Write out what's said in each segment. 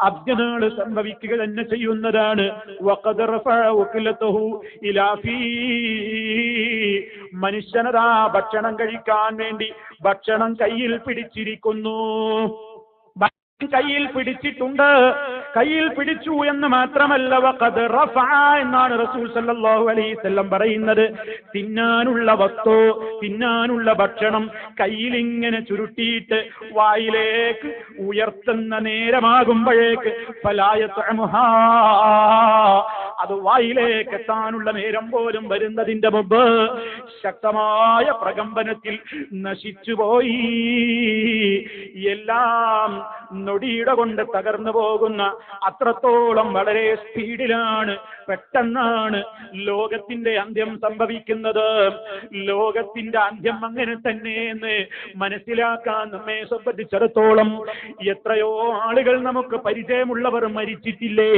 അബ്ജനാൾ സംഭവിക്കുക തന്നെ ചെയ്യുന്നതാണ്. മനുഷ്യനതാ ഭക്ഷണം കഴിക്കാൻ വേണ്ടി ഭക്ഷണം കയ്യിൽ പിടിച്ചിരിക്കുന്നു. കയ്യിൽ പിടിച്ചിട്ടുണ്ട്. കയ്യിൽ പിടിച്ചു എന്ന് മാത്രമല്ല എന്നാണ് റസൂൽ സല്ലാഹു അലൈഹി വസല്ലം പറയുന്നത്. തിന്നാനുള്ള വസ്തു തിന്നാനുള്ള ഭക്ഷണം കയ്യിൽ ഇങ്ങനെ ചുരുട്ടിയിട്ട് വായിലേക്ക് ഉയർത്തുന്ന നേരമാകുമ്പോഴേക്ക് ഫലായത്തമുഹാ അത് വായിലേക്ക് എത്താനുള്ള നേരം പോലും വരുന്നതിന്റെ മുമ്പ് ശക്തമായ പ്രകമ്പനത്തിൽ നശിച്ചുപോയി. എല്ലാം നൊടിയുടെ കൊണ്ട് തകർന്നു പോകുന്ന അത്രത്തോളം വളരെ സ്പീഡിലാണ് പെട്ടെന്നാണ് ലോകത്തിന്റെ അന്ത്യം സംഭവിക്കുന്നത്. ലോകത്തിന്റെ അന്ത്യം അങ്ങനെ തന്നെ എന്ന് മനസ്സിലാക്കാൻ നമ്മെ സംബന്ധിച്ചിടത്തോളം എത്രയോ ആളുകൾ നമുക്ക് പരിചയമുള്ളവർ മരിച്ചിട്ടില്ലേ?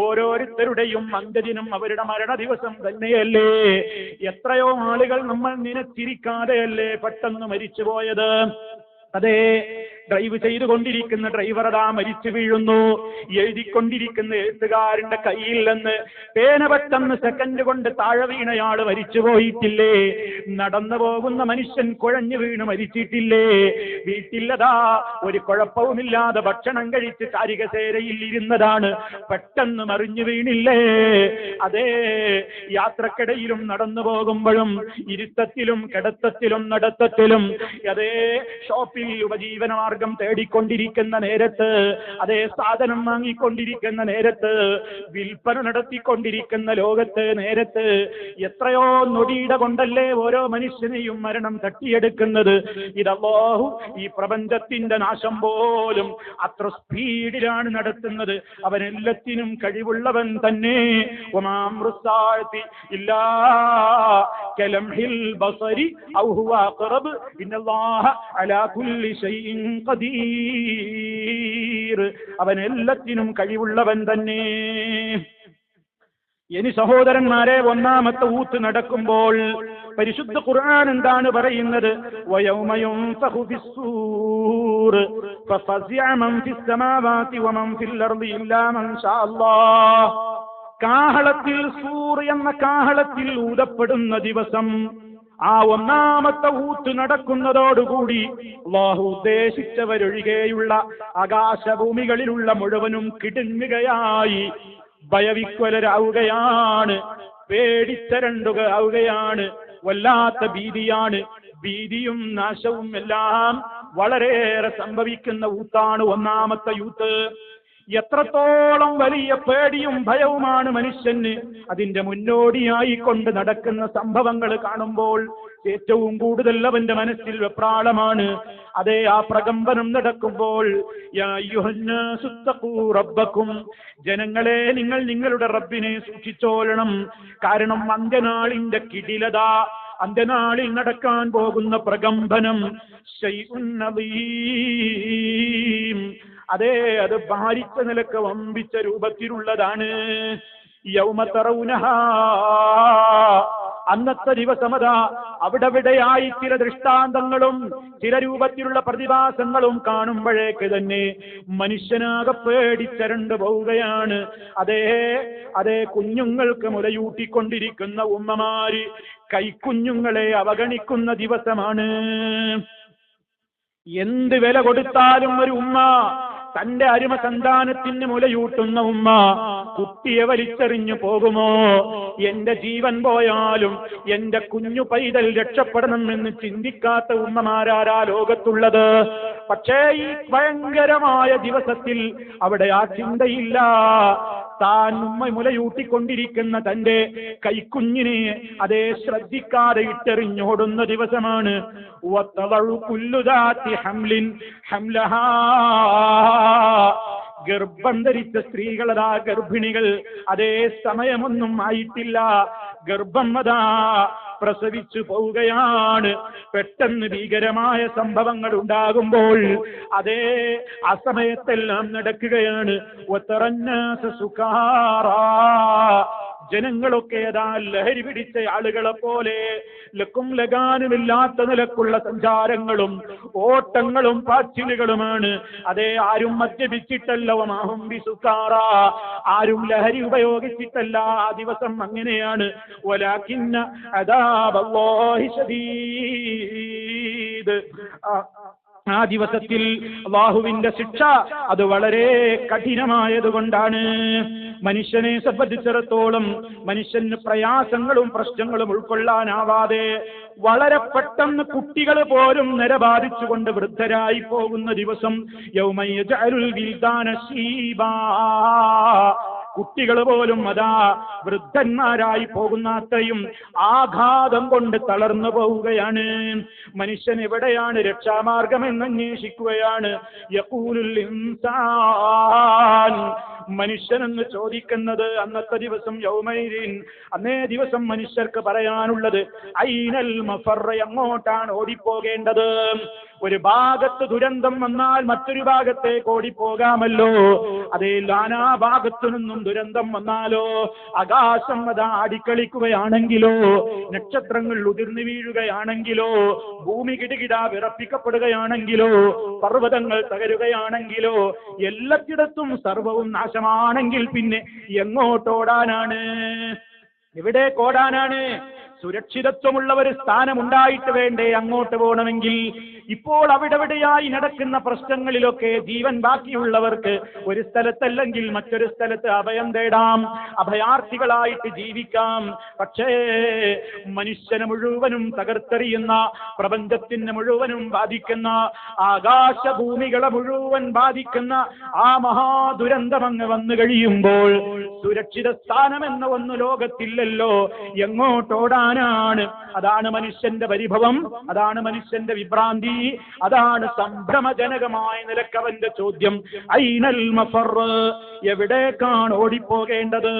ഓരോരുത്തരുടെയും അന്ത്യദിനം അവരുടെ മരണ ദിവസം തന്നെയല്ലേ? എത്രയോ ആളുകൾ നമ്മൾ നിനച്ചിരിക്കാതെയല്ലേ പെട്ടെന്ന് മരിച്ചുപോയത്? അതെ ഡ്രൈവ് ചെയ്തുകൊണ്ടിരിക്കുന്ന ഡ്രൈവർ അതാ മരിച്ചു വീഴുന്നു. എഴുതിക്കൊണ്ടിരിക്കുന്ന എഴുത്തുകാരന്റെ കയ്യിൽ നിന്ന് പേന പെട്ടെന്ന് സെക്കൻഡ് കൊണ്ട് താഴെ വീണയാൾ മരിച്ചു പോയിട്ടില്ലേ. നടന്നു പോകുന്ന മനുഷ്യൻ കുഴഞ്ഞു വീണ് മരിച്ചിട്ടില്ലേ. വീട്ടില്ലതാ ഒരു കുഴപ്പവുമില്ലാതെ ഭക്ഷണം കഴിച്ച് കാരികസേരയിൽ ഇരുന്നതാണ്. പെട്ടെന്ന് മറിഞ്ഞു വീണില്ലേ. അതേ യാത്രക്കിടയിലും നടന്നു പോകുമ്പോഴും ഇരുത്തത്തിലും കിടത്തത്തിലും നടത്തത്തിലും അതേ ഷോപ്പിൽ ഉപജീവനമാർഗം തേടിക്കൊണ്ടിരിക്കുന്ന നേരത്ത് അതേ സാധനം വാങ്ങിക്കൊണ്ടിരിക്കുന്ന നേരത്ത് വിൽപ്പന നടത്തിക്കൊണ്ടിരിക്കുന്ന ലോകത്ത് നേരത്ത് എത്രയോ നൊടിയുടെ കൊണ്ടല്ലേ ഓരോ മനുഷ്യനെയും മരണം തട്ടിയെടുക്കുന്നത്. ഇതല്ലാഹു ഈ പ്രപഞ്ചത്തിന്റെ നാശം പോലും അത്ര സ്പീഡിലാണ് നടത്തുന്നത്. അവനെല്ലാത്തിനും കഴിവുള്ളവൻ തന്നെ. ഒമാമൃത്താഴ്ത്തി ഇല്ലാ കലംഹിൽ ബസരി ഔ ഹുവ അഖറബ് അലാ കുല്ലി ഷൈഇൻ അവൻ എല്ലാത്തിനും കഴിവുള്ളവൻ തന്നെ. ഇനി സഹോദരന്മാരെ ഒന്നാമത്തെ ഊത്ത് നടക്കുമ്പോൾ പരിശുദ്ധ ഖുർആൻ എന്താണ് പറയുന്നത്? കാഹളത്തിൽ സൂർ എന്ന കാഹളത്തിൽ ഊതപ്പെടുന്ന ദിവസം ആ ഒന്നാമത്തെ ഊത്ത് നടക്കുന്നതോടുകൂടി അള്ളാഹു ഉദ്ദേശിച്ചവരൊഴികെയുള്ള ആകാശഭൂമികളിലുള്ള മുഴുവനും കിടുങ്ങുകയായി ഭയവിക്വലരാവുകയാണ് പേടിച്ചരണ്ടുകയാവുകയാണ് വല്ലാത്ത ഭീതിയാണ് ഭീതിയും നാശവും എല്ലാം വളരെയേറെ സംഭവിക്കുന്ന ഊത്താണ് ഒന്നാമത്തെ യൂത്ത് എത്രത്തോളം വലിയ പേടിയും ഭയവുമാണ് മനുഷ്യന്. അതിന്റെ മുന്നോടിയായി കൊണ്ട് നടക്കുന്ന സംഭവങ്ങൾ കാണുമ്പോൾ ഏറ്റവും കൂടുതൽ അവന്റെ മനസ്സിൽ വെപ്രാളമാണ്. അതേ ആ പ്രകമ്പനം നടക്കുമ്പോൾ റബ്ബക്കും ജനങ്ങളെ നിങ്ങൾ നിങ്ങളുടെ റബ്ബിനെ സൂക്ഷിച്ചോളണം. കാരണം അന്ത്യനാളിന്റെ കിടിലത അന്ത്യനാളിൽ നടക്കാൻ പോകുന്ന പ്രകമ്പനം. അതെ അത് ഭാരിച്ച നിലയ്ക്ക് വമ്പിച്ച രൂപത്തിലുള്ളതാണ്. യൗമത്തറൗനഹ അന്നത്തെ ദിവസമതാ അവിടെവിടെയായി ചില ദൃഷ്ടാന്തങ്ങളും ചില രൂപത്തിലുള്ള പ്രതിഭാസങ്ങളും കാണുമ്പോഴേക്ക് തന്നെ മനുഷ്യനാകെ പേടിച്ചരണ്ട് പോവുകയാണ്. അതേ അതേ കുഞ്ഞുങ്ങൾക്ക് മുലയൂട്ടിക്കൊണ്ടിരിക്കുന്ന ഉമ്മമാര് കൈക്കുഞ്ഞുങ്ങളെ അവഗണിക്കുന്ന ദിവസമാണ്. എന്ത് വില കൊടുത്താലും ഒരു ഉമ്മ തന്റെ അരുമ സന്താനത്തിന് മുലയൂട്ടുന്ന ഉമ്മ കുട്ടിയെ വലിച്ചെറിഞ്ഞു പോകുമോ? എന്റെ ജീവൻ പോയാലും എന്റെ കുഞ്ഞു പൈതൽ രക്ഷപ്പെടണമെന്ന് ചിന്തിക്കാത്ത ഉമ്മമാരാരാ ലോകത്തുള്ളത്. പക്ഷേ ഈ ഭയങ്കരമായ ദിവസത്തിൽ അവിടെ ആ ചിന്തയില്ല. താൻ ഉമ്മ മുലയൂട്ടിക്കൊണ്ടിരിക്കുന്ന തന്റെ കൈക്കുഞ്ഞിനെ അതേ ശ്രദ്ധിക്കാതെ ഇട്ടെറിഞ്ഞോടുന്ന ദിവസമാണ്. ഹംലിൻ ഹംലഹാ. ഗർഭം ധരിച്ച സ്ത്രീകളതാ ഗർഭിണികൾ. അതേ സമയമൊന്നും ആയിട്ടില്ല. ഗർഭം അതാ പ്രസവിച്ചു പോവുകയാണ്. പെട്ടെന്ന് ഭീകരമായ സംഭവങ്ങൾ ഉണ്ടാകുമ്പോൾ അതേ ആ സമയത്തെല്ലാം നടക്കുകയാണ് ഒത്തറഞ്ഞ സുഖാറാ ജനങ്ങളൊക്കെ ഏതാ ലഹരി പിടിച്ച ആളുകളെ പോലെ ലക്കും ലഗാനുമില്ലാത്ത നിലക്കുള്ള സഞ്ചാരങ്ങളും ഓട്ടങ്ങളും പാച്ചിലുകളുമാണ്. അതേ ആരും മദ്യപിച്ചിട്ടല്ല മാഹും വിസുക്കാറ ആരും ലഹരി ഉപയോഗിച്ചിട്ടല്ല ആ ദിവസം അങ്ങനെയാണ്. ഒലാക്കിന്ന അതാ ആ ദിവസത്തിൽ അള്ളാഹുവിന്റെ ശിക്ഷ അത് വളരെ കഠിനമായതുകൊണ്ടാണ്. മനുഷ്യനെ സംബന്ധിച്ചിടത്തോളം മനുഷ്യന് പ്രയാസങ്ങളും പ്രശ്നങ്ങളും ഉൾക്കൊള്ളാനാവാതെ വളരെ പെട്ടെന്ന് കുട്ടികൾ പോലും നിരബാധിച്ചുകൊണ്ട് വൃദ്ധരായി പോകുന്ന ദിവസം ശീബാ. കുട്ടികൾ പോലും അതാ വൃദ്ധന്മാരായി പോകുന്ന അത്രയും ആഘാതം കൊണ്ട് തളർന്നു പോവുകയാണ്. മനുഷ്യൻ എവിടെയാണ് രക്ഷാമാർഗം എന്ന് അന്വേഷിക്കുകയാണ്. ഇൻസാൻ. മനുഷ്യനെന്ന് ചോദിക്കുന്നത് അന്നത്തെ ദിവസം യൗമൈരീൻ അന്നേ ദിവസം മനുഷ്യർക്ക് പറയാനുള്ളത് ഐനൽ മഫർ എങ്ങോട്ടാണ് ഓടിപ്പോകേണ്ടത്? ഒരു ഭാഗത്ത് ദുരന്തം വന്നാൽ മറ്റൊരു ഭാഗത്തേക്ക് ഓടിപ്പോകാമല്ലോ. അതേ ലാനാ ഭാഗത്തു നിന്നും ദുരന്തം വന്നാലോ ആകാശം അത് ആടിക്കളിക്കുകയാണെങ്കിലോ നക്ഷത്രങ്ങൾ ഉതിർന്നു വീഴുകയാണെങ്കിലോ ഭൂമി കിടുകിട വിറപ്പിക്കപ്പെടുകയാണെങ്കിലോ പർവതങ്ങൾ തകരുകയാണെങ്കിലോ എല്ലാത്തിടത്തും സർവവും നാശമാണെങ്കിൽ പിന്നെ എങ്ങോട്ടോടാനാണ്? എവിടെ കോടാനാണ്? സുരക്ഷിതത്വമുള്ള ഒരു സ്ഥാനമുണ്ടായിട്ട് വേണ്ടേ അങ്ങോട്ട് പോകണമെങ്കിൽ ഇപ്പോൾ അവിടെവിടെയായി നടക്കുന്ന പ്രശ്നങ്ങളിലൊക്കെ ജീവൻ ബാക്കിയുള്ളവർക്ക് ഒരു സ്ഥലത്തല്ലെങ്കിൽ മറ്റൊരു സ്ഥലത്ത് അഭയം തേടാം അഭയാർത്ഥികളായിട്ട് ജീവിക്കാം. പക്ഷേ മനുഷ്യനെ മുഴുവനും തകർത്തെറിയുന്ന പ്രപഞ്ചത്തിന് മുഴുവനും ബാധിക്കുന്ന ആകാശഭൂമികളെ മുഴുവൻ ബാധിക്കുന്ന ആ മഹാദുരന്തം അങ്ങ് വന്നു കഴിയുമ്പോൾ സുരക്ഷിത സ്ഥാനം എന്ന ഒന്ന് ലോകത്തില്ലല്ലോ. എങ്ങോട്ടോടാനാണ് അതാണ് മനുഷ്യന്റെ പരിഭവം അതാണ് മനുഷ്യന്റെ വിഭ്രാന്തി അതാണ് സംഭ്രമജനകമായ നിലക്കവന്റെ ചോദ്യം. ഐനൽ മഫർ എവിടേക്കാണ് ഓടിപ്പോകേണ്ടത്?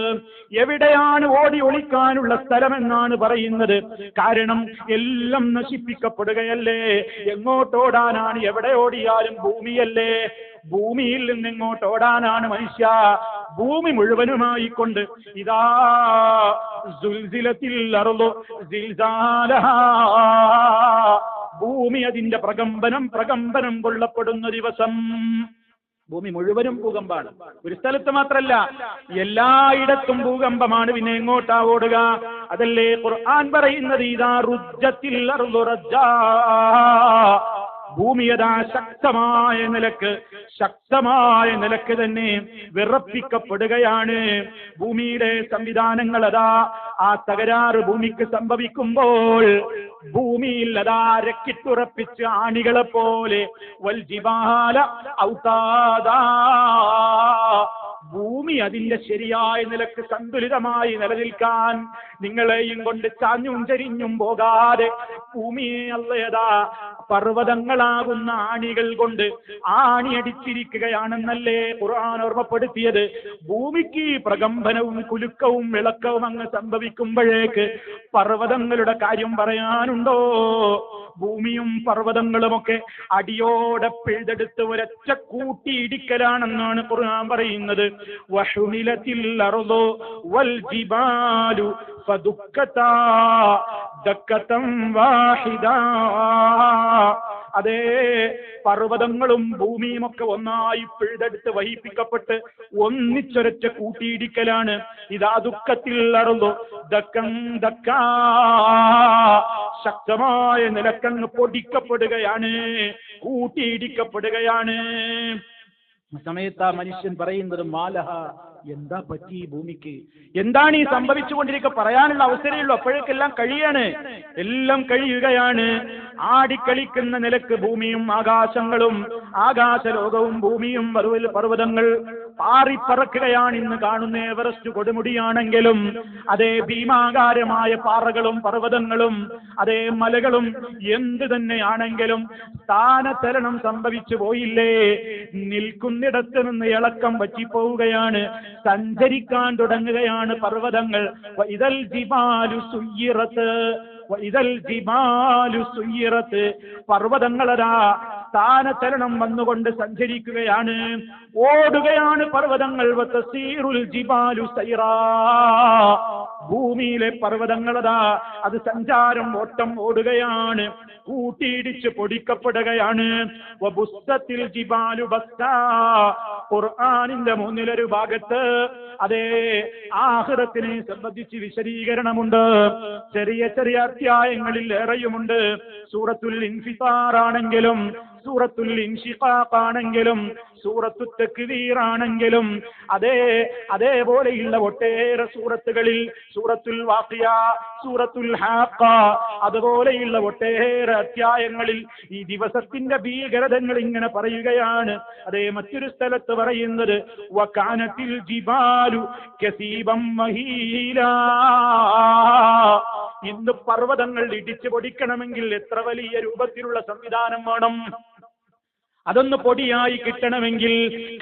എവിടെയാണ് ഓടി ഒളിക്കാനുള്ള സ്ഥലമെന്നാണ് പറയുന്നത്. കാരണം എല്ലാം നശിപ്പിക്കപ്പെടുകയല്ലേ? എങ്ങോട്ടോടാനാണ് എവിടെ ഓടിയാലും ഭൂമിയല്ലേ? ഭൂമിയിൽ നിന്ന് ഇങ്ങോട്ട് ഓടാനാണ് മനുഷ്യ ഭൂമി മുഴുവനുമായി കൊണ്ട് ഇതാ ഭൂമി അതിന്റെ പ്രകമ്പനം പ്രകമ്പനം കൊള്ളപ്പെടുന്ന ദിവസം. ഭൂമി മുഴുവനും ഭൂകമ്പാണ്. ഒരു സ്ഥലത്ത് മാത്രല്ല എല്ലായിടത്തും ഭൂകമ്പമാണ്. പിന്നെ എങ്ങോട്ടാ ഓടുക? അതല്ലേ ഖുർആൻ പറയുന്നത് ഇതാ റുജ്ജത്തിൽ അർളു റജ്ജാ. ഭൂമി അതാ ശക്തമായ നിലയ്ക്ക് ശക്തമായ നിലയ്ക്ക് തന്നെ വിറപ്പിക്കപ്പെടുകയാണ് ഭൂമിയുടെ സംവിധാനങ്ങൾ അതാ ആ തകരാറ് ഭൂമിക്ക് സംഭവിക്കുമ്പോൾ ഭൂമിയിൽ അതാ രക്കിട്ടുറപ്പിച്ച് ആണികളെ പോലെ വൽജിബാല ഔതാദാ ഭൂമി അതിന്റെ ശരിയായ നിലയ്ക്ക് സന്തുലിതമായി നിലനിൽക്കാൻ നിങ്ങളെയും കൊണ്ട് ചാഞ്ഞും ചരിഞ്ഞും പോകാതെ ഭൂമിയെ അല്ലയതാ പർവതങ്ങളാകുന്ന ആണികൾ കൊണ്ട് ആണി ആണിയടിച്ചിരിക്കുകയാണെന്നല്ലേ ഖുർആൻ ഓർമ്മപ്പെടുത്തിയത്? ഭൂമിക്ക് പ്രകമ്പനവും കുലുക്കവും വിളക്കവും അങ്ങ് സംഭവിക്കുമ്പോഴേക്ക് പർവതങ്ങളുടെ കാര്യം പറയാനുണ്ടോ? ഭൂമിയും പർവതങ്ങളുമൊക്കെ അടിയോടെ പിഴുതെടുത്ത് ഒരൊറ്റ കൂട്ടിയിടിക്കലാണെന്നാണ് ഖുർആൻ പറയുന്നത്. വഹുമിലത്തിൽ അറുതോ വൽ ജിബാലു ഫദുക്കതാ ദക്കതം വാഹിദാ അതേ പർവതങ്ങളും ഭൂമിയും ഒക്കെ ഒന്നായി പിഴുതെടുത്ത് വഹിപ്പിക്കപ്പെട്ട് ഒന്നിച്ചൊരച്ച കൂട്ടിയിടിക്കലാണ്. ഇതാ ദുഃഖത്തിൽ അറുതോ. ദക്കം ദക്കാ. ശക്തമായ നിലക്കങ്ങ് പൊടിക്കപ്പെടുകയാണ് കൂട്ടിയിടിക്കപ്പെടുകയാണ്. സമയത്ത് ആ മനുഷ്യൻ പറയുന്നത് മാലഹ. എന്താ പറ്റി ഈ ഭൂമിക്ക്? എന്താണ് ഈ സംഭവിച്ചുകൊണ്ടിരിക്കുക പറയാനുള്ള അവസരമേ ഉള്ളൂ അപ്പോഴേക്കെല്ലാം കഴിയാണ്. എല്ലാം കഴിയുകയാണ്. ആടിക്കളിക്കുന്ന നിലയ്ക്ക് ഭൂമിയും ആകാശങ്ങളും ആകാശലോകവും ഭൂമിയും പർവ- പർവതങ്ങൾ പാറിപ്പറക്കുകയാണ് ഇന്ന് കാണുന്ന എവറസ്റ്റ് കൊടുമുടിയാണെങ്കിലും അതേ ഭീമാകാരമായ പാറകളും പർവതങ്ങളും അതേ മലകളും എന്ത് തന്നെയാണെങ്കിലും സ്ഥാനചലനം സംഭവിച്ചു പോയില്ലേ? നിൽക്കുന്നിടത്ത് നിന്ന് ഇളക്കം പറ്റിപ്പോവുകയാണ് സഞ്ചരിക്കാൻ തുടങ്ങുകയാണ് പർവതങ്ങൾ. ഇതൽ ജിബാലു സുയ്യിറത്ത്. ഇതൽ ജിമാലു സുയ്യിറത്ത്. പർവതങ്ങളതാ സ്ഥാനചലനം വന്നുകൊണ്ട് സഞ്ചരിക്കുകയാണ്. ഓടുകയാണ് പർവതങ്ങൾ. ഭൂമിയിലെ പർവതങ്ങളതാ. അത് സഞ്ചാരം ഓട്ടം ഓടുകയാണ്. കൂട്ടിയിടിച്ച് പൊടിക്കപ്പെടുകയാണ്. ജിബാലു ഖുർആനിന്റെ മൂന്നിലൊരു ഭാഗത്ത് അതേ ആഹൃതത്തിനെ സംബന്ധിച്ച് വിശദീകരണമുണ്ട്. ചെറിയ ചെറിയ അധ്യായങ്ങളിൽ ഏറെയുമുണ്ട്. സൂറത്തുൽ ഇൻഫിസാറാണെങ്കിലും സൂറത്തുൽ ഇൻഷിഖാഖ് ആണെങ്കിലും സൂറത്തു തക്വീർ ആണെങ്കിലും അതേ അതേപോലെയുള്ള ഒട്ടേറെ സൂറത്തുകളിൽ സൂറത്തുൽ വാഖിയ സൂറത്തുൽ ഹാഖ അതുപോലെയുള്ള ഒട്ടേറെ അധ്യായങ്ങളിൽ ഈ ദിവസത്തിന്റെ ഭീകരതങ്ങൾ ഇങ്ങനെ പറയുകയാണ്. അതേ മറ്റൊരു സ്ഥലത്ത് പറയുന്നത് വകാനത്തിൽ ജിബാലു കസീബം മഹീലാ ഇന്ന് പർവതങ്ങൾ ഇടിച്ചു പൊടിക്കണമെങ്കിൽ എത്ര വലിയ രൂപത്തിലുള്ള സംവിധാനം വേണം? അതൊന്ന് പൊടിയായി കിട്ടണമെങ്കിൽ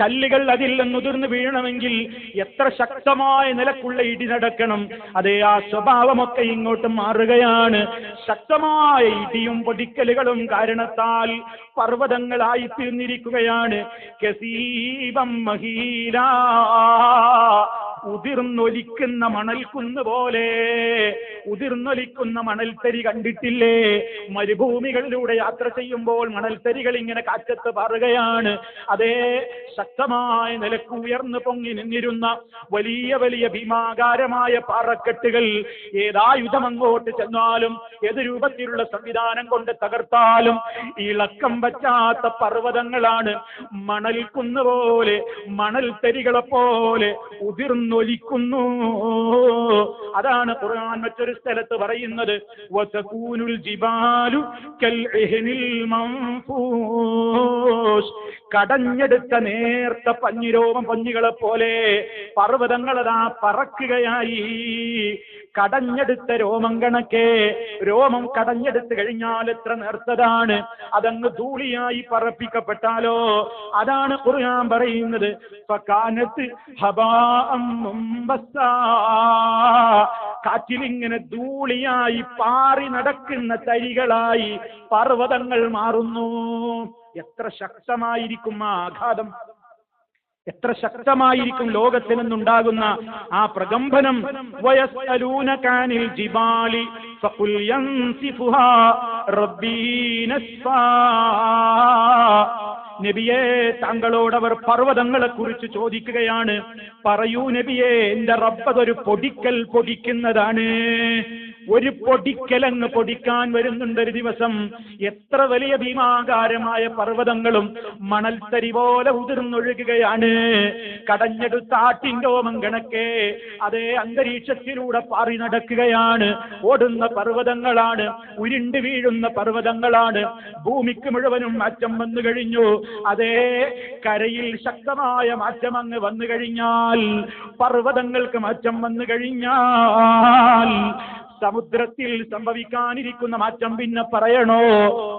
കല്ലുകൾ അതിൽ നിന്നുതിർന്നു വീഴണമെങ്കിൽ എത്ര ശക്തമായ നിലക്കുള്ള ഇടി നടക്കണം. അതേ ആ സ്വഭാവമൊക്കെ ഇങ്ങോട്ട് മാറുകയാണ്. ശക്തമായ ഇടിയും പൊടിക്കലുകളും കാരണത്താൽ പർവതങ്ങളായി തീർന്നിരിക്കുകയാണ് കസീബം മഹീല ഉതിർന്നൊലിക്കുന്ന മണൽക്കുന്ന് പോലെ. ഉതിർന്നൊലിക്കുന്ന മണൽത്തരി കണ്ടിട്ടില്ലേ? മരുഭൂമികളിലൂടെ യാത്ര ചെയ്യുമ്പോൾ മണൽത്തരികൾ ഇങ്ങനെ കാറ്റത്ത് പാറുകയാണ് അതേ ശക്തമായ നിലയ്ക്ക് ഉയർന്നു പൊങ്ങി നിന്നിരുന്ന വലിയ വലിയ ഭീമാകാരമായ പാറക്കെട്ടുകൾ ഏതായുധം അങ്ങോട്ട് ചെന്നാലും ഏത് രൂപത്തിലുള്ള സംവിധാനം കൊണ്ട് തകർത്താലും ഇളക്കം പറ്റാത്ത പർവതങ്ങളാണ് മണൽ കുന്നുപോലെ മണൽ തരികളെ പോലെ ഉതിർന്നൊലിക്കുന്നു. അതാണ് ഖുർആൻ മറ്റൊരു സ്ഥലത്ത് പറയുന്നത്. വസകൂനുൽ ജിബാലു കൽ ഇഹ്നിൽ മൻഫൂസ് കടഞ്ഞെടുത്ത നേർത്ത പഞ്ഞിരോമം പഞ്ഞികളെ പോലെ പർവതങ്ങളതാ പറക്കുകയായി. കടഞ്ഞെടുത്ത രോമം കണക്കെ രോമം കടഞ്ഞെടുത്ത് കഴിഞ്ഞാൽ എത്ര നേർത്തതാണ്? അതങ്ങ് ധൂളിയായി പറപ്പിക്കപ്പെട്ടാലോ? അതാണ് ഖുർആൻ പറയുന്നത്. കാറ്റിലിങ്ങനെ ധൂളിയായി പാറി നടക്കുന്ന തരികളായി പർവതങ്ങൾ മാറുന്നു. എത്ര ശക്തമായിരിക്കും ആ ആഘാതം? എത്ര ശക്തമായിരിക്കും ലോകത്തിൽ നിന്നുണ്ടാകുന്ന ആ പ്രകമ്പനം? ജിബാലി നബിയെ താങ്കളോട് അവർ പർവതങ്ങളെ കുറിച്ച് ചോദിക്കുകയാണ്. പറയൂ നബിയെ എന്റെ റബ്ബതൊരു പൊടിക്കൽ പൊടിക്കുന്നതാണ്. ഒരു പൊടിക്കലങ്ങ് പൊടിക്കാൻ വരുന്നുണ്ട് ഒരു ദിവസം. എത്ര വലിയ ഭീമാകാരമായ പർവതങ്ങളും മണൽത്തരി പോലെ ഉതിർന്നൊഴുകുകയാണ്. കടഞ്ഞെടുത്ത ആട്ടിൻഡോമം ഓമങ്കണക്കെ അതേ അന്തരീക്ഷത്തിലൂടെ പാറി നടക്കുകയാണ്. ഓടുന്ന പർവതങ്ങളാണ് ഉരുണ്ട് വീഴുന്ന പർവതങ്ങളാണ്. ഭൂമിക്ക് മുഴുവനും മാറ്റം വന്നു കഴിഞ്ഞു. അതേ കരയിൽ ശക്തമായ മാറ്റം അങ്ങ് വന്നു കഴിഞ്ഞാൽ പർവതങ്ങൾക്ക് മാറ്റം വന്നു കഴിഞ്ഞാൽ സമുദ്രത്തിൽ സംഭവിക്കാനിരിക്കുന്ന മാറ്റം പിന്നെ പറയണോ?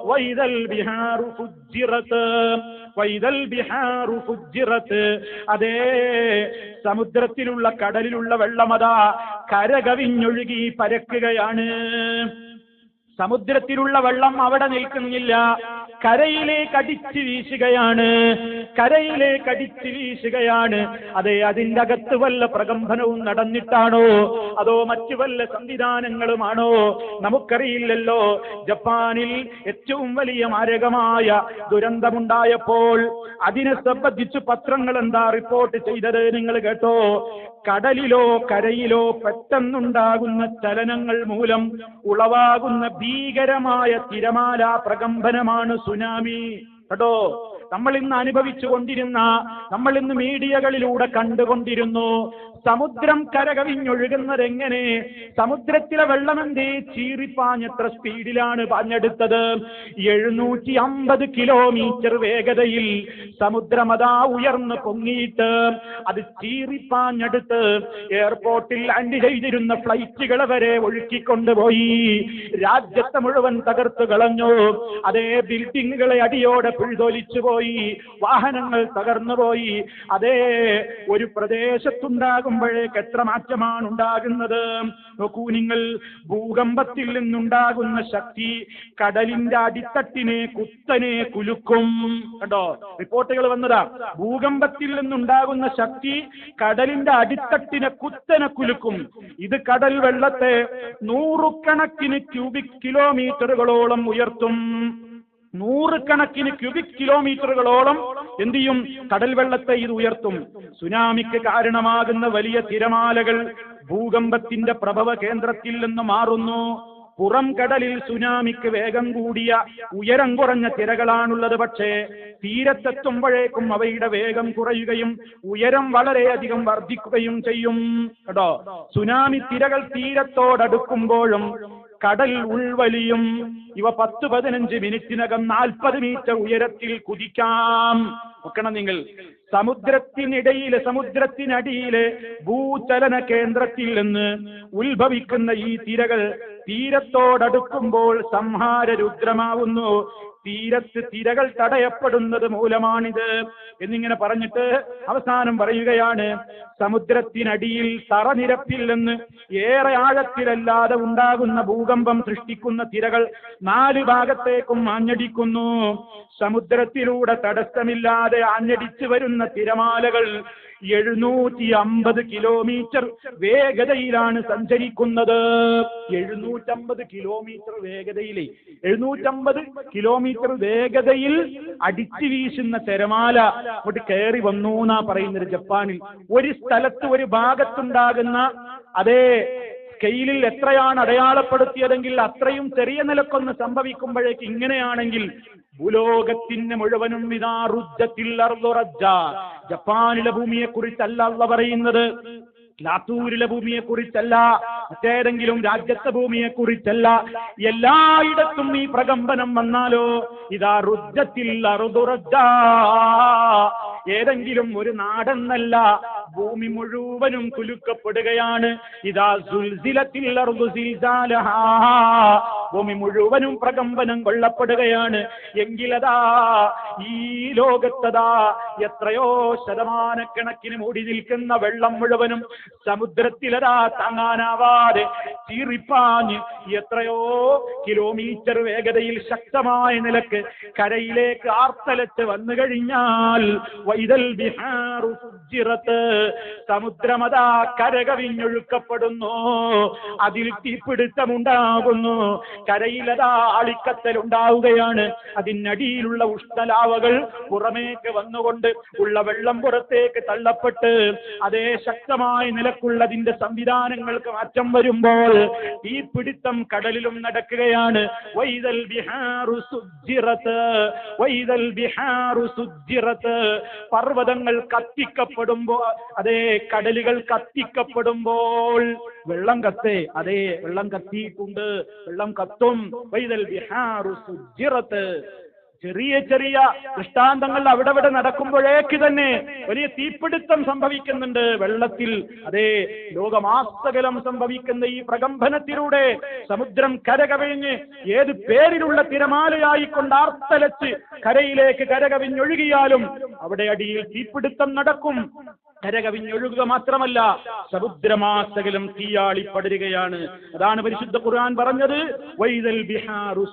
വൈതൽ ബിഹാറു ഫുജിറത്ത് വൈതൽ ബിഹാറു ഫുജിറത്ത് അതേ സമുദ്രത്തിലുള്ള കടലിലുള്ള വെള്ളമതാ കരകവിഞ്ഞൊഴുകി പരക്കുകയാണ്. സമുദ്രത്തിലുള്ള വെള്ളം അവിടെ നിൽക്കുന്നില്ല. കരയിലേക്ക് അടിച്ചു വീശുകയാണ്. കരയിലേക്ക് അടിച്ചു വീശുകയാണ്. അതെ അതിന്റെ അകത്ത് വല്ല പ്രകമ്പനവും നടന്നിട്ടാണോ? അതോ മറ്റു വല്ല സംവിധാനങ്ങളുമാണോ? നമുക്കറിയില്ലല്ലോ. ജപ്പാനിൽ ഏറ്റവും വലിയ മാരകമായ ദുരന്തമുണ്ടായപ്പോൾ അതിനെ സംബന്ധിച്ച് പത്രങ്ങൾ എന്താ റിപ്പോർട്ട് ചെയ്തത്? നിങ്ങൾ കേട്ടോ? കടലിലോ കരയിലോ പെട്ടെന്നുണ്ടാകുന്ന ചലനങ്ങൾ മൂലം ഉളവാകുന്ന ഭീകരമായ തിരമാല പ്രകമ്പനമാണ് സുനാമി. കേട്ടോ? നമ്മൾ ഇന്ന് അനുഭവിച്ചു കൊണ്ടിരുന്ന നമ്മൾ ഇന്ന് മീഡിയകളിലൂടെ കണ്ടുകൊണ്ടിരുന്നു സമുദ്രം കരകവിഞ്ഞൊഴുകുന്നത് എങ്ങനെ സമുദ്രത്തിലെ വെള്ളമെന്തേ? ചീറിപ്പാഞ്ഞെത്ര സ്പീഡിലാണ് പാഞ്ഞെടുത്തത്. എഴുന്നൂറ്റി അമ്പത് കിലോമീറ്റർ വേഗതയിൽ സമുദ്രമതാ ഉയർന്ന് പൊങ്ങിയിട്ട് അത് ചീറിപ്പാഞ്ഞെടുത്ത് എയർപോർട്ടിൽ ലാൻഡ് ചെയ്തിരുന്ന ഫ്ലൈറ്റുകളെ വരെ ഒഴുക്കിക്കൊണ്ടുപോയി. രാജ്യത്തെ മുഴുവൻ തകർത്തു കളഞ്ഞു. അതേ ബിൽഡിങ്ങുകളെ അടിയോടെ പിഴുതൊലിച്ചു പോയി പോയി വാഹനങ്ങൾ തകർന്നുപോയി അതേ ഒരു പ്രദേശത്തുണ്ടാകുമ്പോഴേക്ക് എത്ര മാറ്റമാണ് ഉണ്ടാകുന്നത് നോക്കൂ നിങ്ങൾ ഭൂകമ്പത്തിൽ നിന്നുണ്ടാകുന്ന ശക്തി കടലിന്റെ അടിത്തട്ടിനെ കുത്തനെ കുലുക്കും. കണ്ടോ? റിപ്പോർട്ടുകൾ വന്നതാ. ഭൂകമ്പത്തിൽ നിന്നുണ്ടാകുന്ന ശക്തി കടലിന്റെ അടിത്തട്ടിനെ കുത്തനെ കുലുക്കും. ഇത് കടൽ വെള്ളത്തെ നൂറുകണക്കിന് ക്യൂബിക് കിലോമീറ്ററുകളോളം ഉയർത്തും. നൂറുകണക്കിന് ക്യൂബിക് കിലോമീറ്ററുകളോളം എന്ത് ചെയ്യും? കടൽ വെള്ളത്തെ ഇത് ഉയർത്തും. സുനാമിക്ക് കാരണമാകുന്ന വലിയ തിരമാലകൾ ഭൂകമ്പത്തിന്റെ പ്രഭവ കേന്ദ്രത്തിൽ നിന്ന് മാറുന്നു. പുറം കടലിൽ സുനാമിക്ക് വേഗം കൂടിയ ഉയരം കുറഞ്ഞ തിരകളാണുള്ളത്. പക്ഷേ തീരത്തെത്തുമ്പോഴേക്കും അവയുടെ വേഗം കുറയുകയും ഉയരം വളരെയധികം വർദ്ധിക്കുകയും ചെയ്യും. കേട്ടോ? സുനാമി തിരകൾ തീരത്തോടടുക്കുമ്പോഴും കടൽ ഉൾവലിയും. ഇവ പത്ത് പതിനഞ്ച് മിനിറ്റിനകം നാൽപ്പത് മീറ്റർ ഉയരത്തിൽ കുതിക്കാം. നോക്കണം നിങ്ങൾ. സമുദ്രത്തിനിടയിലെ സമുദ്രത്തിനടിയിലെ ഭൂചലന കേന്ദ്രത്തിൽ നിന്ന് ഉത്ഭവിക്കുന്ന ഈ തിരകൾ തീരത്തോടടുക്കുമ്പോൾ സംഹാര രുദ്രമാവുന്നു തീരത്ത് തിരകൾ തടയപ്പെടുന്നത് മൂലമാണിത്. എന്നിങ്ങനെ പറഞ്ഞിട്ട് അവസാനം പറയുകയാണ് സമുദ്രത്തിനടിയിൽ തറനിരപ്പിൽ നിന്ന് ഏറെ ആഴത്തിലല്ലാതെ ഉണ്ടാകുന്ന ഭൂകമ്പം സൃഷ്ടിക്കുന്ന തിരകൾ നാല് ഭാഗത്തേക്കും ആഞ്ഞടിക്കുന്നു. സമുദ്രത്തിലൂടെ തടസ്സമില്ലാതെ ആഞ്ഞടിച്ചു വരുന്ന തിരമാലകൾ എഴുന്നൂറ്റി അമ്പത് കിലോമീറ്റർ വേഗതയിലാണ് സഞ്ചരിക്കുന്നത്. എഴുന്നൂറ്റമ്പത് കിലോമീറ്റർ വേഗതയിൽ എഴുന്നൂറ്റമ്പത് കിലോമീറ്റർ വേഗതയിൽ അടിച്ചു വീശുന്ന തിരമാല അങ്ങോട്ട് കയറി വന്നു എന്നാ പറയുന്നത് ജപ്പാനിൽ. ഒരു സ്ഥലത്ത് ഒരു ഭാഗത്തുണ്ടാകുന്ന അതേ സ്കെയിലിൽ എത്രയാണ് അടയാളപ്പെടുത്തിയതെങ്കിൽ അത്രയും ചെറിയ നിലക്കൊന്ന് സംഭവിക്കുമ്പോഴേക്ക് ഇങ്ങനെയാണെങ്കിൽ ഭൂലോകത്തിന് മുഴുവനും ഇതാ റുജ്ജത്തിൽ ജപ്പാനിലെ ഭൂമിയെ കുറിച്ചല്ല പറയുന്നത്. ലാത്തൂരിലെ ഭൂമിയെ കുറിച്ചല്ല മറ്റേതെങ്കിലും രാജ്യത്തെ ഭൂമിയെ കുറിച്ചല്ല എല്ലായിടത്തും ഈ പ്രകമ്പനം വന്നാലോ? ഇതാ റുദ്ധത്തിൽ അറുതുറജ ഏതെങ്കിലും ഒരു നാടെന്നല്ല ഭൂമി മുഴുവനും കുലുക്കപ്പെടുകയാണ്. ഇതാ സുൽസിലത്തിൽ. ഭൂമി മുഴുവനും പ്രകമ്പനം കൊള്ളപ്പെടുകയാണ്. എങ്കിലതാ ഈ ലോകത്തതാ എത്രയോ ശതമാനക്കണക്കിന് മൂടി നിൽക്കുന്ന വെള്ളം മുഴുവനും സമുദ്രത്തിലതാ താങ്ങാനാവാതെ ചീറിപ്പാഞ്ഞ് എത്രയോ കിലോമീറ്റർ വേഗതയിൽ ശക്തമായ നിലയ്ക്ക് കരയിലേക്ക് ആർത്തലച്ച് വന്നു കഴിഞ്ഞാൽ വൈതൽ സമുദ്രമതാ കരകവിഞ്ഞൊഴുക്കപ്പെടുന്നു. അതിൽ തീപിടുത്തമുണ്ടാകുന്നു. കരയിലതാ ആളിക്കത്തലുണ്ടാവുകയാണ് അതിനടിയിലുള്ള ഉഷ്ണലാവകൾ പുറമേക്ക് വന്നുകൊണ്ട് ഉള്ള വെള്ളം പുറത്തേക്ക് തള്ളപ്പെട്ട് അതേ ശക്തമായ നിലക്കുള്ളതിന്റെ സംവിധാനങ്ങൾക്ക് മാറ്റം വരുമ്പോൾ ഈ പിടുത്തം കടലിലും നടക്കുകയാണ്. വൈതൽ ബിഹാറു സുജിറത്ത് വൈതൽ ബിഹാറു സുജിറത്ത് പർവതങ്ങൾ കത്തിക്കപ്പെടുമ്പോ അതേ കടലുകൾ കത്തിക്കപ്പെടുമ്പോൾ വെള്ളം കത്തേ അതേ വെള്ളം കത്തിയിട്ടുണ്ട്. വെള്ളം സുജ്ജിറത്ത് ചെറിയ ചെറിയ ദൃഷ്ടാന്തങ്ങൾ അവിടെ ഇവിടെ നടക്കുമ്പോഴേക്ക് തന്നെ വലിയ തീപിടുത്തം സംഭവിക്കുന്നുണ്ട്. വെള്ളത്തിൽ അതെ ലോകമാസ്തകലം സംഭവിക്കുന്ന ഈ പ്രകമ്പനത്തിലൂടെ സമുദ്രം കരകവിഞ്ഞ് ഏത് പേരിലുള്ള തിരമാലയായിക്കൊണ്ട് ആർത്തലച്ച് കരയിലേക്ക് കരകവിഞ്ഞൊഴുകിയാലും അവിടെ അടിയിൽ തീപിടുത്തം നടക്കും. കരകവിഞ്ഞൊഴുകുക മാത്രമല്ല സമുദ്രമാസകലം തീയാളി പടരുകയാണ്. അതാണ് പരിശുദ്ധ ഖുർആൻ പറഞ്ഞത്. വൈദൽ ബിഹാറു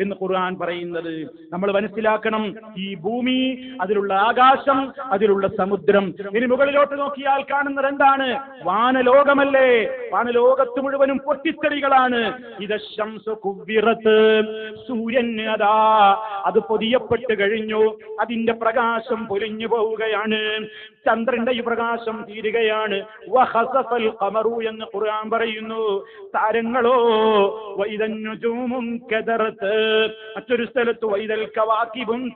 എന്ന് ഖുർആൻ പറയുന്നത്. നമ്മൾ മനസ്സിലാക്കണം ഈ ഭൂമി അതിലുള്ള ആകാശം അതിലുള്ള സമുദ്രം. ഇനി മുകളിലോട്ട് നോക്കിയാൽ കാണുന്നത് എന്താണ്? വാനലോകമല്ലേ? വാനലോകത്ത് മുഴുവനും പൊട്ടിത്തെറികളാണ്. ഇത് സൂര്യൻ അതാ അത് പൊതിയപ്പെട്ട് കഴിഞ്ഞു. അതിന്റെ പ്രകാശം പൊലിഞ്ഞു പോവുകയാണ്. Amen. ചന്ദ്രന്റെ ഈ പ്രകാശം തീരുകയാണ് എന്ന് ഖുർആൻ പറയുന്നു. താരങ്ങളോ മറ്റൊരു സ്ഥലത്ത് വൈദൽ കവാക്കിബും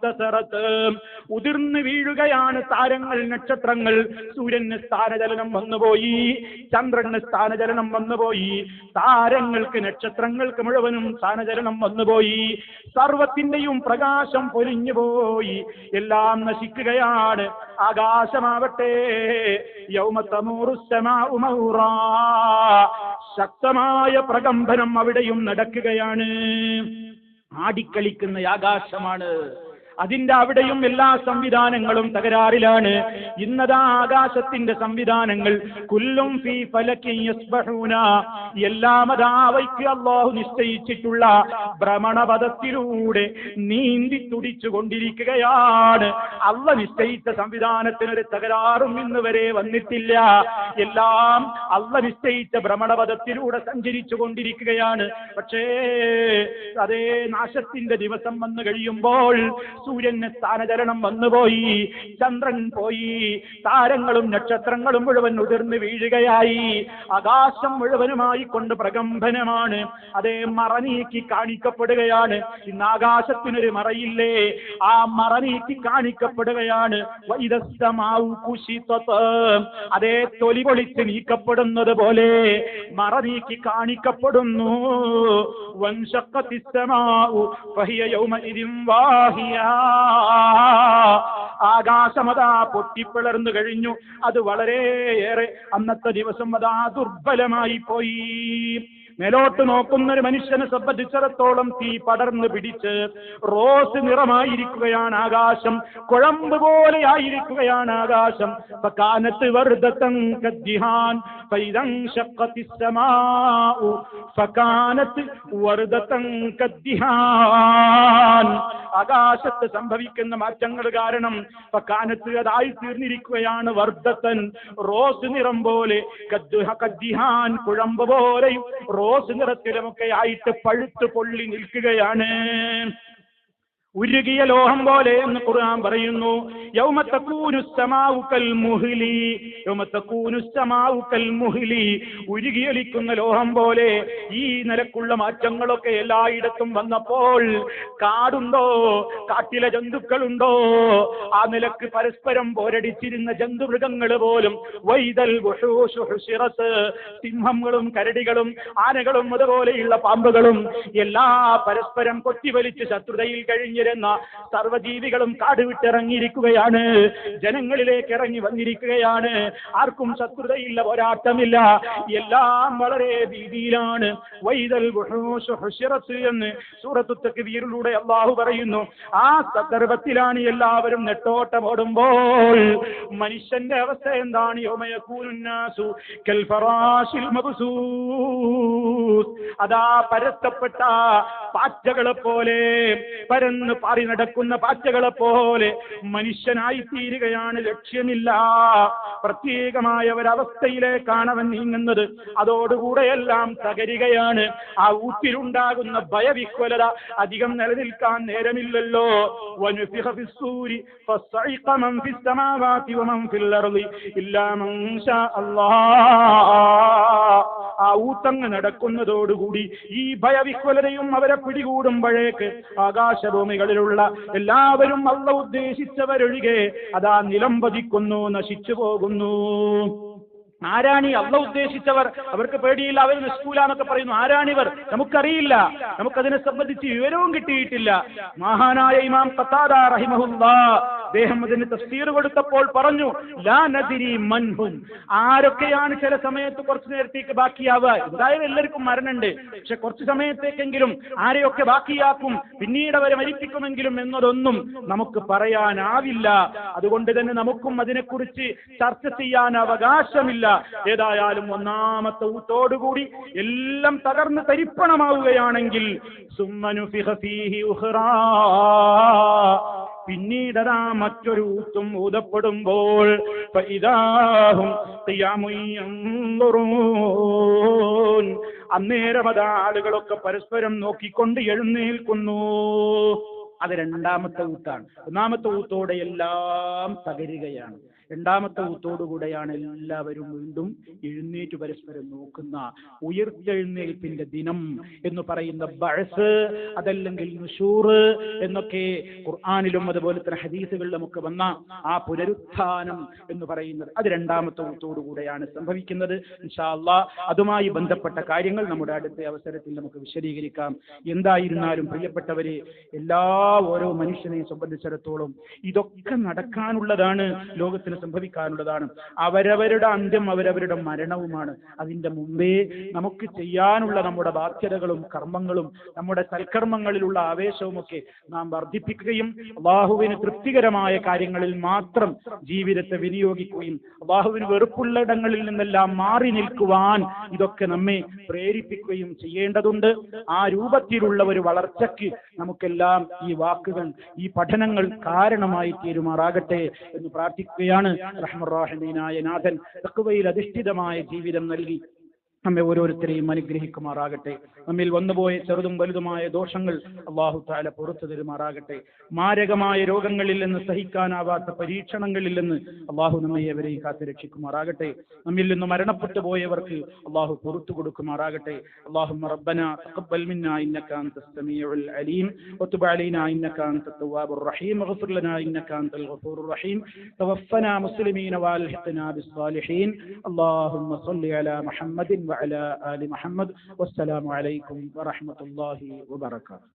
ഉതിർന്നു വീഴുകയാണ് താരങ്ങൾ നക്ഷത്രങ്ങൾ. സൂര്യന് സ്ഥാനചലനം വന്നുപോയി. ചന്ദ്രന് സ്ഥാനചലനം വന്നുപോയി. താരങ്ങൾക്ക് നക്ഷത്രങ്ങൾക്ക് മുഴുവനും സ്ഥാനചലനം വന്നുപോയി. സർവത്തിന്റെയും പ്രകാശം പൊലിഞ്ഞുപോയി. എല്ലാം നശിക്കുകയാണ്. ആകാശമാവട്ടെ മൗറാ. ശക്തമായ പ്രകമ്പനം അവിടെയും നടക്കുകയാണ്. ആടിക്കളിക്കുന്ന ആകാശമാണ്. അതിന്റെ അവിടെയും എല്ലാ സംവിധാനങ്ങളും തകരാറിലാണ്. ഇന്നതാ ആകാശത്തിന്റെ സംവിധാനങ്ങൾ. കുല്ലും ഫീ എല്ലാം അള്ളാഹു നിശ്ചയിച്ചിട്ടുള്ള ഭ്രമണപഥത്തിലൂടെ നീന്തി തുടിച്ചു കൊണ്ടിരിക്കുകയാണ് അള്ള നിശ്ചയിച്ച സംവിധാനത്തിനൊരു തകരാറും ഇന്ന് വരെ വന്നിട്ടില്ല. എല്ലാം അള്ള നിശ്ചയിച്ച ഭ്രമണപഥത്തിലൂടെ സഞ്ചരിച്ചു കൊണ്ടിരിക്കുകയാണ് പക്ഷേ അതേ നാശത്തിന്റെ ദിവസം വന്നു കഴിയുമ്പോൾ സൂര്യന് സ്ഥാനചലനം വന്നുപോയി. ചന്ദ്രൻ പോയി. താരങ്ങളും നക്ഷത്രങ്ങളും മുഴുവൻ ഉതിർന്ന് വീഴുകയായി. ആകാശം മുഴുവനുമായി കൊണ്ട് പ്രകമ്പനമാണ്. അതേ മറ നീക്കി കാണിക്കപ്പെടുകയാണ്. ഇന്ന് ആകാശത്തിനൊരു മറയില്ലേ? ആ മറ നീക്കി കാണിക്കപ്പെടുകയാണ്. അതേ തൊലി പൊളിച്ച് നീക്കപ്പെടുന്നത് പോലെ മറ നീക്കി കാണിക്കപ്പെടുന്നു. യൗമഇദിൻ വാഹിയ. ആകാശമതാ പൊട്ടിപ്പിളർന്നു കഴിഞ്ഞു. അത് വളരെയേറെ അന്നത്തെ ദിവസം അതാ ദുർബലമായി പോയി മേലോട്ട് നോക്കുന്ന ഒരു മനുഷ്യനെ സംബന്ധിച്ചിടത്തോളം തീ പടർന്ന് പിടിച്ച് റോസ് നിറമായിരിക്കുകയാണ് ആകാശം കുഴമ്പ് പോലെയായിരിക്കുകയാണ് ആകാശം. ഫകാനത്ത് കദ്ദിഹാൻ കദ്ദിഹാൻ. ആകാശത്ത് സംഭവിക്കുന്ന മാറ്റങ്ങൾ കാരണം ഫകാനത്ത് അതായി തീർന്നിരിക്കുകയാണ് വർദ്ധത്തൻ റോസ് നിറം പോലെ കദ്ദുഹ- കദ്ദിഹാൻ കുഴമ്പ് പോലെയും റോസ് നിറത്തിലുമൊക്കെ ആയിട്ട് പഴുത്ത് പൊള്ളി നിൽക്കുകയാണ്. ഉരുകിയ ലോഹം പോലെ എന്ന് ഖുർആൻ പറയുന്നു. ഉരുകിയൊലിക്കുന്ന ലോഹം പോലെ ഈ നിലക്കുള്ള മാറ്റങ്ങളൊക്കെ എല്ലായിടത്തും വന്നപ്പോൾ കാടുണ്ടോ? കാട്ടിലെ ജന്തുക്കളുണ്ടോ? ആ നിലയ്ക്ക് പരസ്പരം പോരടിച്ചിരുന്ന ജന്തുമൃഗങ്ങൾ പോലും വൈതൽ സിംഹങ്ങളും കരടികളും ആനകളും അതുപോലെയുള്ള പാമ്പുകളും എല്ലാ പരസ്പരം കൊത്തിവലിച്ച് ശത്രുതയിൽ കഴിഞ്ഞിരുന്ന സർവജീവികളും കാട് വിട്ടിറങ്ങിയിരിക്കുകയാണ് ജനങ്ങളിലേക്ക് ഇറങ്ങി വന്നിരിക്കുകയാണ്. ആർക്കും ശത്രുതയില്ല പോരാട്ടമില്ല. എല്ലാം വളരെ ഭീതിയിലാണ്. വൈതൽ എന്ന് സൂറത്തു വീരിലൂടെ അള്ളാഹു പറയുന്നു. ആ സന്ദർഭത്തിലാണ് എല്ലാവരും നെട്ടോട്ടമോടുമ്പോൾ മനുഷ്യന്റെ അവസ്ഥ എന്താണ്? അതാ പരത്തപ്പെട്ട പാറ്റകളെ പോലെ പരന്ന് പാറി നടക്കുന്ന പാറ്റകളെ പോലെ മനുഷ്യനായി തീരുകയാണ് ലക്ഷ്യമില്ല. പ്രത്യേകമായ ഒരവസ്ഥയിലേക്കാണ് അവൻ നീങ്ങുന്നത് അതോടുകൂടെയെല്ലാം തകരുകയാണ്. ആ ഊത്തിലുണ്ടാകുന്ന ഭയവിഹ്വലത അധികം നിലനിൽക്കാൻ നേരമില്ലല്ലോ. ആ ഊത്തങ്ങ് നടക്കുന്നതോടുകൂടി ഈ ഭയവിഹ്വലതയും അവരെ പിടികൂടുമ്പോഴേക്ക് ആകാശഭൂമികളിലുള്ള എല്ലാവരും അള്ള ഉദ്ദേശിച്ചവരൊഴികെ അതാ നിലംപതിക്കുന്നു നശിച്ചു പോകുന്നു. ആരാണി അള്ള ഉദ്ദേശിച്ചവർ? അവർക്ക് പേടിയില്ല അവർ നശിക്കൂല എന്നൊക്കെ പറയുന്നു. ആരാണിവർ? നമുക്കറിയില്ല. നമുക്കതിനെ സംബന്ധിച്ച് വിവരവും കിട്ടിയിട്ടില്ല. മഹാനായ ഇമാം അദ്ദേഹം അതിന് തഫ്സീർ കൊടുത്തപ്പോൾ പറഞ്ഞു ലാ നദിരി മൻഹും. ആരൊക്കെയാണ് ചില സമയത്ത് കുറച്ചു നേരത്തേക്ക് ബാക്കിയാവുക? എന്തായാലും എല്ലാവർക്കും മരണുണ്ട് പക്ഷെ കുറച്ചു സമയത്തേക്കെങ്കിലും ആരെയൊക്കെ ബാക്കിയാക്കും? പിന്നീട് അവരെ മരിപ്പിക്കുമെങ്കിലും എന്നതൊന്നും നമുക്ക് പറയാനാവില്ല. അതുകൊണ്ട് തന്നെ നമുക്കും അതിനെക്കുറിച്ച് ചർച്ച ചെയ്യാൻ അവകാശമില്ല. ഏതായാലും ഒന്നാമത്തെ ഊത്തോടുകൂടി എല്ലാം തകർന്ന് തരിപ്പണമാവുകയാണെങ്കിൽ പിന്നീടതാ മറ്റൊരു ഊത്തും ഊതപ്പെടുമ്പോൾ. അന്നേരം ആളുകളൊക്കെ പരസ്പരം നോക്കിക്കൊണ്ട് എഴുന്നേൽക്കുന്നു. അത് രണ്ടാമത്തെ ഊത്താണ് ഒന്നാമത്തെ ഊത്തോടെ എല്ലാം തകരുകയാണ്. രണ്ടാമത്തെ ഊത്തോടുകൂടെയാണ് എല്ലാവരും വീണ്ടും എഴുന്നേറ്റ് പരസ്പരം നോക്കുന്ന ഉയർത്തെഴുന്നേൽപ്പിന്റെ ദിനം എന്ന് പറയുന്ന ബഴസ് അതല്ലെങ്കിൽ നുഷൂർ എന്നൊക്കെ ഖുർആാനിലും അതുപോലെ തന്നെ ഹദീസുകളിലും ഒക്കെ വന്ന ആ പുനരുത്ഥാനം എന്ന് പറയുന്നത് അത് രണ്ടാമത്തെ ഊത്തോടുകൂടെയാണ് സംഭവിക്കുന്നത്. അതുമായി ബന്ധപ്പെട്ട കാര്യങ്ങൾ നമ്മുടെ അടുത്ത അവസരത്തിൽ നമുക്ക് വിശദീകരിക്കാം. എന്തായിരുന്നാലും പ്രിയപ്പെട്ടവരെ എല്ലാ ഓരോ മനുഷ്യനെയും സംബന്ധിച്ചിടത്തോളം ഇതൊക്കെ നടക്കാനുള്ളതാണ് ലോകത്തിൽ സംഭവിക്കാനുള്ളതാണ്. അവരവരുടെ അന്ത്യം അവരവരുടെ മരണവുമാണ്. അതിന്റെ മുമ്പേ നമുക്ക് ചെയ്യാനുള്ള നമ്മുടെ ബാധ്യതകളും കർമ്മങ്ങളും നമ്മുടെ സൽക്കർമ്മങ്ങളിലുള്ള ആവേശവുമൊക്കെ നാം വർദ്ധിപ്പിക്കുകയും അള്ളാഹുവിന് തൃപ്തികരമായ കാര്യങ്ങളിൽ മാത്രം ജീവിതത്തെ വിനിയോഗിക്കുകയും അള്ളാഹുവിന് വെറുപ്പുള്ളിടങ്ങളിൽ നിന്നെല്ലാം മാറി നിൽക്കുവാൻ ഇതൊക്കെ നമ്മെ പ്രേരിപ്പിക്കുകയും ചെയ്യേണ്ടതുണ്ട്. ആ രൂപത്തിലുള്ള ഒരു വളർച്ചയ്ക്ക് നമുക്കെല്ലാം ഈ വാക്കുകൾ ഈ പഠനങ്ങൾ കാരണമായി തീരുമാറാകട്ടെ എന്ന് പ്രാർത്ഥിക്കുകയാണ്. റഹ്മറാഹിമീനായ നാഥൻ തക്കുവയിൽ അധിഷ്ഠിതമായ ജീവിതം നൽകി. നമ്മെ ഓരോരുത്തരെയും അനുഗ്രഹിക്കുമാറാകട്ടെ നമ്മിൽ വന്നുപോയ ചെറുതും വലുതുമായ ദോഷങ്ങൾ അള്ളാഹു താല പുറത്തു തരുമാറാകട്ടെ മാരകമായ രോഗങ്ങളിൽ നിന്ന് സഹിക്കാനാവാത്ത പരീക്ഷണങ്ങളിൽ നിന്ന് അള്ളാഹു നമ്മെ എവരെയും കാത്തു രക്ഷിക്കുമാറാകട്ടെ നമ്മിൽ നിന്ന് മരണപ്പെട്ടു പോയവർക്ക് അള്ളാഹു പുറത്തു കൊടുക്കുമാറാകട്ടെ اللهم ربنا تقبل منا انك انت السميع العليم وتب علينا انك انت التواب الرحيم واغفر لنا انك انت الغفور الرحيم توفنا مسلمين والحقنا بالصالحين اللهم صل على محمد وعلى آل محمد والسلام عليكم ورحمة الله وبركاته.